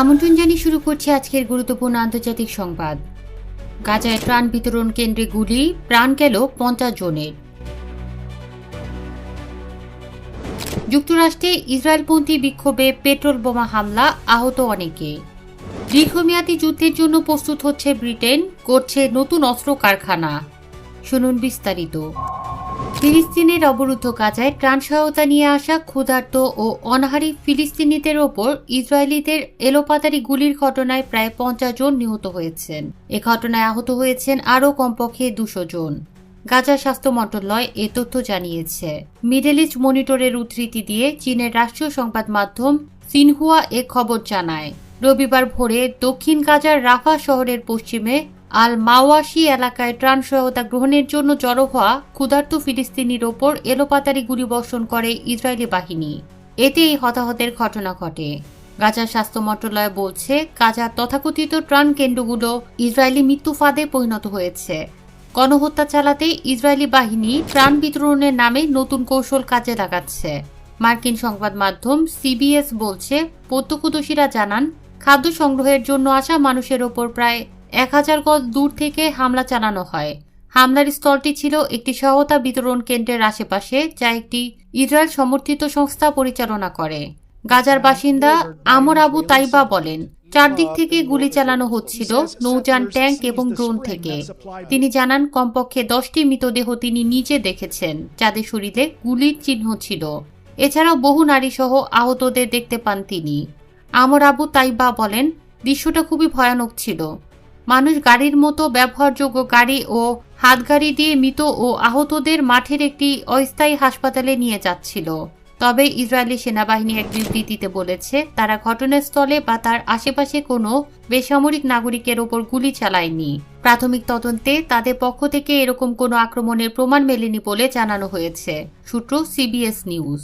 আমন্ত্রণ জানিয়ে শুরু করছি আজকের গুরুত্বপূর্ণ আন্তর্জাতিক সংবাদ। গাজায় ত্রাণ বিতরণ কেন্দ্রে গুলি, প্রাণ গেল পঞ্চাশ জনের। যুক্তরাষ্ট্রে ইসরায়েলপন্থী বিক্ষোভে পেট্রোল বোমা হামলা, আহত অনেকে। দীর্ঘমেয়াদী যুদ্ধের জন্য প্রস্তুত হচ্ছে ব্রিটেন করছে নতুন অস্ত্র কারখানা শুনুন বিস্তারিত। ফিলিস্তিনের অবরুদ্ধ গাজায় ত্রাণ সহায়তা নিয়ে আসা ক্ষুধার্ত ও অনাহারী ফিলিস্তিনিদের ওপর ইসরায়েলিদের এলোপাতারি গুলির ঘটনায় প্রায় পঞ্চাশ জন নিহত হয়েছেন। এ ঘটনায় আহত হয়েছেন আরও কমপক্ষে দুশো জন। গাজা স্বাস্থ্য মন্ত্রণালয় এ তথ্য জানিয়েছে। মিডল ইস্ট মনিটরের উদ্ধৃতি দিয়ে চীনের রাষ্ট্রীয় সংবাদ মাধ্যম সিনহুয়া এ খবর জানায়, রবিবার ভোরে দক্ষিণ গাজার রাফা শহরের পশ্চিমে আল মাওয়াশি এলাকায় ত্রাণ সহায়তা গ্রহণের জন্য জড়ো হওয়া ক্ষুধার্ত ফিলিস্তিনির ওপর এলোপাতারি গুলিবর্ষণ করে ইসরায়েলি বাহিনী। এতে এই হতাহতের ঘটনা ঘটে। গাজার স্বাস্থ্য মন্ত্রণালয় বলছে, গাজার তথাকথিত ত্রাণ কেন্দ্রগুলো ইসরায়েলি মৃত্যু ফাঁদে পরিণত হয়েছে। গণহত্যা চালাতে ইসরায়েলি বাহিনী ত্রাণ বিতরণের নামে নতুন কৌশল কাজে লাগাচ্ছে। মার্কিন সংবাদ মাধ্যম সিবিএস বলছে, প্রত্যক্ষদর্শীরা জানান, খাদ্য সংগ্রহের জন্য আসা মানুষের ওপর প্রায় এক হাজার গজ দূর থেকে হামলা চালানো হয়। হামলার স্থলটি ছিল একটি সহতা বিতরণ কেন্দ্রের আশেপাশে, যা একটি ইসরায়েল সমর্থিত সংস্থা পরিচালনা করে। গাজার বাসিন্দা আমর আবু তাইবা বলেন, চারদিক থেকে গুলি চালানো হচ্ছিল নৌযান, ট্যাঙ্ক এবং ড্রোন থেকে। তিনি জানান, কমপক্ষে দশটি মৃতদেহ তিনি নিজে দেখেছেন, যাদের শরীরে গুলির চিহ্ন ছিল। এছাড়াও বহু নারী সহ আহতদের দেখতে পান তিনি। আমর আবু তাইবা বলেন, দৃশ্যটা খুবই ভয়ানক ছিল। মানুষ গাড়ির মতো ব্যবহারযোগ্য গাড়ি ও হাতগাড়ি দিয়ে মৃত ও আহতদের মাঠের একটি অস্থায়ী হাসপাতালে নিয়ে যাচ্ছিল। তবে ইসরায়েলি সেনাবাহিনী এক বিবৃতিতে বলেছে, তারা ঘটনাস্থলে বা তার আশেপাশে কোনো বেসামরিক নাগরিকের ওপর গুলি চালায়নি। প্রাথমিক তদন্তে তাদের পক্ষ থেকে এরকম কোনো আক্রমণের প্রমাণ মেলেনি বলে জানানো হয়েছে। সূত্র সিবিএস নিউজ।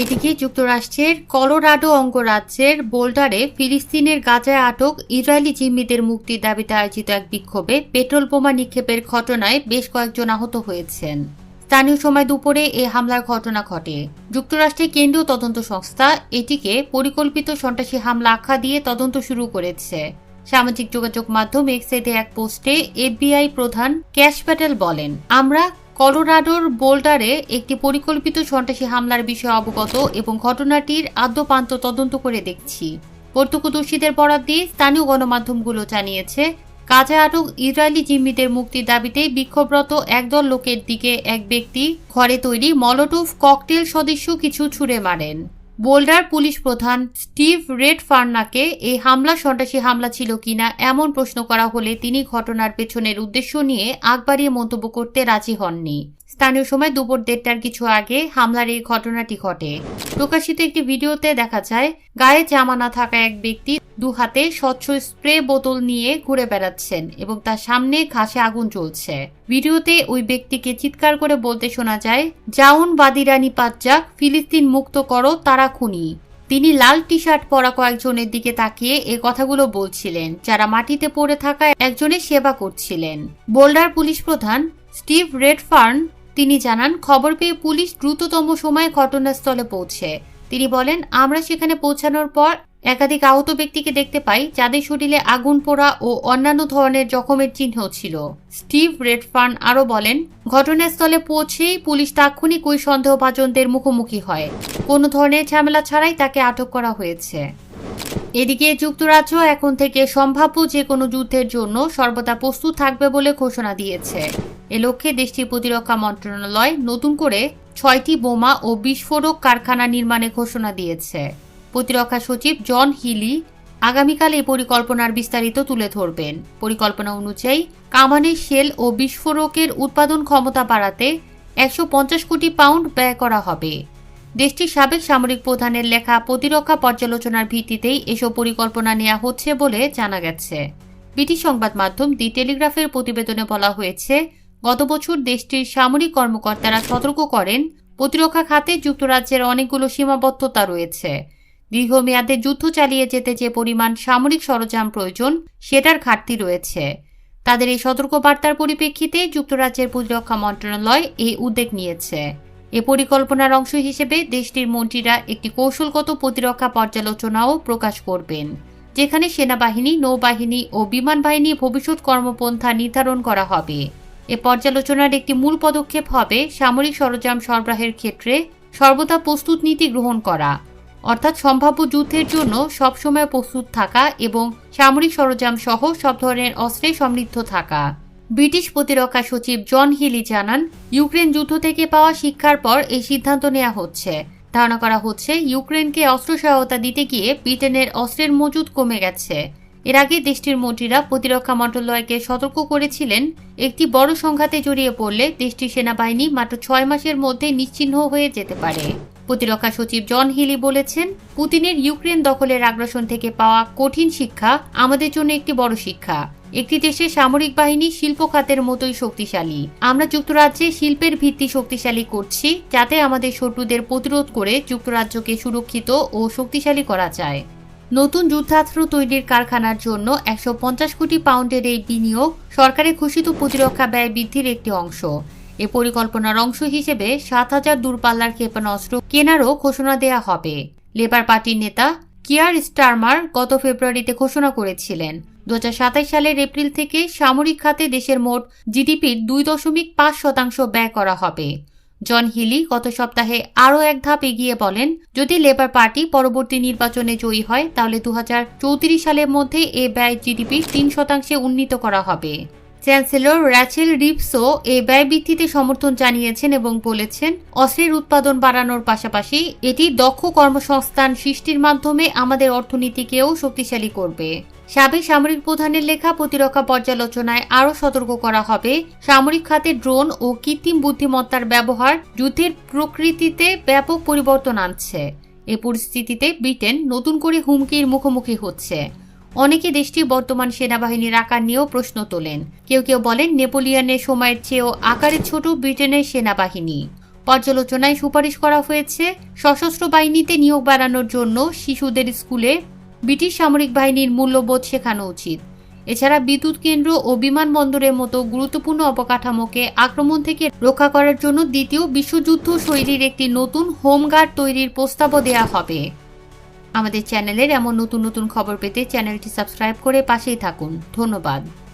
এদিকে যুক্তরাষ্ট্রের কলোরাডো অঙ্গরাজ্যের বোল্ডারে ফিলিস্তিনের গাজায় আটক ইসরায়েলি জিম্মিদের মুক্তির দাবিতে আয়োজিত এক বিক্ষোভে পেট্রোল বোমা নিক্ষেপের ঘটনায় বেশ কয়েকজন আহত হয়েছেন। স্থানীয় সময় দুপুরে এ হামলার ঘটনা ঘটে। যুক্তরাষ্ট্রের কেন্দ্রীয় তদন্ত সংস্থা এটিকে পরিকল্পিত সন্ত্রাসী হামলা আখ্যা দিয়ে তদন্ত শুরু করেছে। সামাজিক যোগাযোগ মাধ্যম এক্সেতে এক পোস্টে এফবিআই প্রধান ক্যাশ প্যাটেল বলেন, আমরা কলোরাডোর বোল্ডারে একটি পরিকল্পিত সন্ত্রাসী হামলার বিষয়ে অবগত এবং ঘটনাটির আদ্যপান্ত তদন্ত করে দেখছি। প্রত্যক্ষদর্শীদের বরাদ দিয়ে স্থানীয় গণমাধ্যমগুলো জানিয়েছে, কাজে আটক ইসরায়েলি জিম্মিদের মুক্তির দাবিতে বিক্ষোভরত একদল লোকের দিকে এক ব্যক্তি ঘরে তৈরি মলটুফ ককটেল সদস্য কিছু ছুড়ে মারেন। বোল্ডার পুলিশ প্রধান স্টিভ রেড ফার্নাকে এই হামলা, সন্ত্রাসী হামলা ছিল কিনা এমন প্রশ্ন করা হলে তিনি ঘটনার পেছনের উদ্দেশ্য নিয়ে আগ বাড়িয়ে মন্তব্য করতে রাজি হননি। স্থানীয় সময় দুপুর দেড়টার কিছু আগে হামলার এই ঘটনাটি ঘটে। প্রকাশিত একটি ভিডিওতে দেখা যায়, গায়ে জামা না থাকা এক ব্যক্তি দু হাতে স্বচ্ছ স্প্রে বোতল নিয়ে ঘুরে বেড়াচ্ছেন এবং তার সামনে ঘাসে আগুন জ্বলছে। ভিডিওতে ওই ব্যক্তিকে চিৎকার করে বলতে শোনা যায়, জাউন বাদিরানি পাজ্জাক, ফিলিস্তিন মুক্ত করো, তারা খুনি। তিনি লাল টি শার্ট পরা কয়েকজনের দিকে তাকিয়ে এ কথাগুলো বলছিলেন, যারা মাটিতে পড়ে থাকা একজনের সেবা করছিলেন। বোল্ডার পুলিশ প্রধান স্টিভ রেডফার্ন তিনি জানান, খবর পেয়ে পুলিশ দ্রুততম সময়ে ঘটনাস্থলে পৌঁছে। তিনি বলেন, আমরা সেখানে পৌঁছানোর পর একাধিক আহত ব্যক্তিকে দেখতে পাই, যাদের শরীরে আগুন পোড়া ও অন্যান্য ধরনের জখমের চিহ্ন ছিল। স্টিভ রেডফার্ন আরও বলেন, ঘটনাস্থলে পৌঁছেই পুলিশ তাৎক্ষণিক ওই সন্দেহভাজনদের মুখোমুখি হয়। কোনো ধরনের ঝামেলা ছাড়াই তাকে আটক করা হয়েছে। এদিকে যুক্তরাজ্য এখন থেকে সম্ভাব্য যে কোনো যুদ্ধের জন্য সর্বদা প্রস্তুত থাকবে বলে ঘোষণা দিয়েছে। এ লক্ষ্যে দেশটির প্রতিরক্ষা মন্ত্রণালয় নতুন করে ছয়টি বোমা ও বিস্ফোরক কারখানা নির্মাণে ঘোষণা দিয়েছে। প্রতিরক্ষা সচিব জন হিলি আগামীকাল এই পরিকল্পনার বিস্তারিত তুলে ধরবেন। পরিকল্পনা অনুযায়ী কামানের শেল ও বিস্ফোরকের উৎপাদন ক্ষমতা বাড়াতে একশো পঞ্চাশ কোটি পাউন্ড ব্যয় করা হবে। দেশটির সাবেক সামরিক প্রধানের লেখা প্রতিরক্ষা পর্যালোচনার ভিত্তিতেই এসব পরিকল্পনা নেওয়া হচ্ছে বলে জানা গেছে। ব্রিটিশ সংবাদ মাধ্যম দি টেলিগ্রাফের প্রতিবেদনে বলা হয়েছে গত বছর দেশটির সামরিক কর্মকর্তারা সতর্ক করেন, প্রতিরক্ষা খাতে যুক্তরাজ্যের অনেকগুলো সীমাবদ্ধতা রয়েছে। দীর্ঘমেয়াদে যুদ্ধ চালিয়ে যেতে যে পরিমাণ সামরিক সরঞ্জাম প্রয়োজন, সেটার ঘাটতি রয়েছে। তাদের এই সতর্কবার্তার পরিপ্রেক্ষিতে যুক্তরাজ্যের প্রতিরক্ষা মন্ত্রণালয় এই উদ্যোগ নিয়েছে। এ পরিকল্পনার অংশ হিসেবে দেশটির মন্ত্রীরা একটি কৌশলগত প্রতিরক্ষা পর্যালোচনাও প্রকাশ করবেন, যেখানে সেনাবাহিনী, নৌবাহিনী ও বিমান বাহিনীর ভবিষ্যৎ কর্মপন্থা নির্ধারণ করা হবে। এ পর্যালোচনার একটি মূল পদক্ষেপ হবে সামরিক সরঞ্জাম সরবরাহের ক্ষেত্রে সর্বদা প্রস্তুত নীতি গ্রহণ করা। অর্থাৎ সম্ভাব্য যুদ্ধের জন্য সবসময় প্রস্তুত থাকা এবং সামরিক সরঞ্জাম সহ সব ধরনের অস্ত্রে সমৃদ্ধ থাকা। ব্রিটিশ প্রতিরক্ষা সচিব জন হিলি জানান, ইউক্রেন যুদ্ধ থেকে পাওয়া শিক্ষার পর এই সিদ্ধান্ত নেওয়া হচ্ছে। ধারণা করা হচ্ছে, ইউক্রেনকে অস্ত্র সহায়তা দিতে গিয়ে ব্রিটেনের অস্ত্রের মজুদ কমে গেছে। এর আগে দেশটির মন্ত্রীরা প্রতিরক্ষা মন্ত্রণালয়কে সতর্ক করেছিলেন, একটি বড় সংঘাতে জড়িয়ে পড়লে দেশটির সেনাবাহিনী মাত্র ছয় মাসের মধ্যে নিশ্চিহ্ন হয়ে যেতে পারে। প্রতিরক্ষা সচিব জন হিলি বলেছেন, পুতিনের ইউক্রেন দখলের আগ্রাসন থেকে পাওয়া কঠিন শিক্ষা আমাদের জন্য একটি বড় শিক্ষা। একটি দেশের সামরিক বাহিনী শিল্প খাতের মতোই শক্তিশালী। আমরা যুক্তরাজ্যে শিল্পের ভিত্তি শক্তিশালী করছি, যাতে আমাদের শত্রুদের প্রতিরোধ করে যুক্তরাজ্যকে সুরক্ষিত ও শক্তিশালী করা যায়। নতুন যুদ্ধাস্ত্র তৈরির কারখানার জন্য একশো পঞ্চাশ কোটি পাউন্ডের এই বিনিয়োগ সরকারের ঘোষিত প্রতিরক্ষা ব্যয় বৃদ্ধির একটি অংশ। এ পরিকল্পনার অংশ হিসেবে সাত হাজার দূরপাল্লার ক্ষেপণাস্ত্র কেনারও ঘোষণা দেয়া হবে। লেবার পার্টির নেতা কিয়ার স্টারমার গত ফেব্রুয়ারিতে ঘোষণা করেছিলেন দু সালের এপ্রিল থেকে সামরিক খাতে দেশের মোট জিডিপির দুই দশমিক পাঁচ শতাংশ ব্যয় করা হবে। জন হিলি গত সপ্তাহে আরও এক ধাপ এগিয়ে বলেন, যদি লেবার পার্টি পরবর্তী নির্বাচনে জয়ী হয়, তাহলে দু হাজার চৌত্রিশ সালের মধ্যে এ ব্যয় জিডিপি তিন শতাংশে উন্নীত করা হবে। চ্যান্সেলর র্যাচেল রিপসও এ ব্যয় বৃদ্ধিতে সমর্থন জানিয়েছেন এবং বলেছেন, অস্ত্রের উৎপাদন বাড়ানোর পাশাপাশি এটি দক্ষ কর্মসংস্থান সৃষ্টির মাধ্যমে আমাদের অর্থনীতিকেও শক্তিশালী করবে। সাবেক সামরিক প্রধানের লেখা প্রতিরক্ষা পর্যালোচনায় আরও সতর্ক করা হবে। সামরিক খাতে ড্রোন ও কৃত্রিম বুদ্ধিমত্তার ব্যবহার যুদ্ধের প্রকৃতিতে ব্যাপক পরিবর্তন আনছে। এ পরিস্থিতিতে ব্রিটেন নতুন করে হুমকির মুখোমুখি হচ্ছে। অনেকে দেশটির বর্তমান সেনাবাহিনীর আকার নিয়েও প্রশ্ন তোলেন। কেউ কেউ বলেন নেপোলিয়নের সময়ের চেয়েও আকারে ছোট ব্রিটেনের সেনাবাহিনী। পর্যালোচনায় সুপারিশ করা হয়েছে, সশস্ত্র বাহিনীতে নিয়োগ বাড়ানোর জন্য শিশুদের স্কুলে ব্রিটিশ সামরিক বাহিনীর মূল্যবোধ শেখানো উচিত। এছাড়া বিদ্যুৎ কেন্দ্র ও বিমানবন্দরের মতো গুরুত্বপূর্ণ অবকাঠামোকে আক্রমণ থেকে রক্ষা করার জন্য দ্বিতীয় বিশ্বযুদ্ধ শৈলীর একটি নতুন হোমগার্ড তৈরির প্রস্তাবও দেয়া হবে। আমাদের চ্যানেলের এমন নতুন নতুন খবর পেতে চ্যানেলটি সাবস্ক্রাইব করে পাশেই থাকুন। ধন্যবাদ।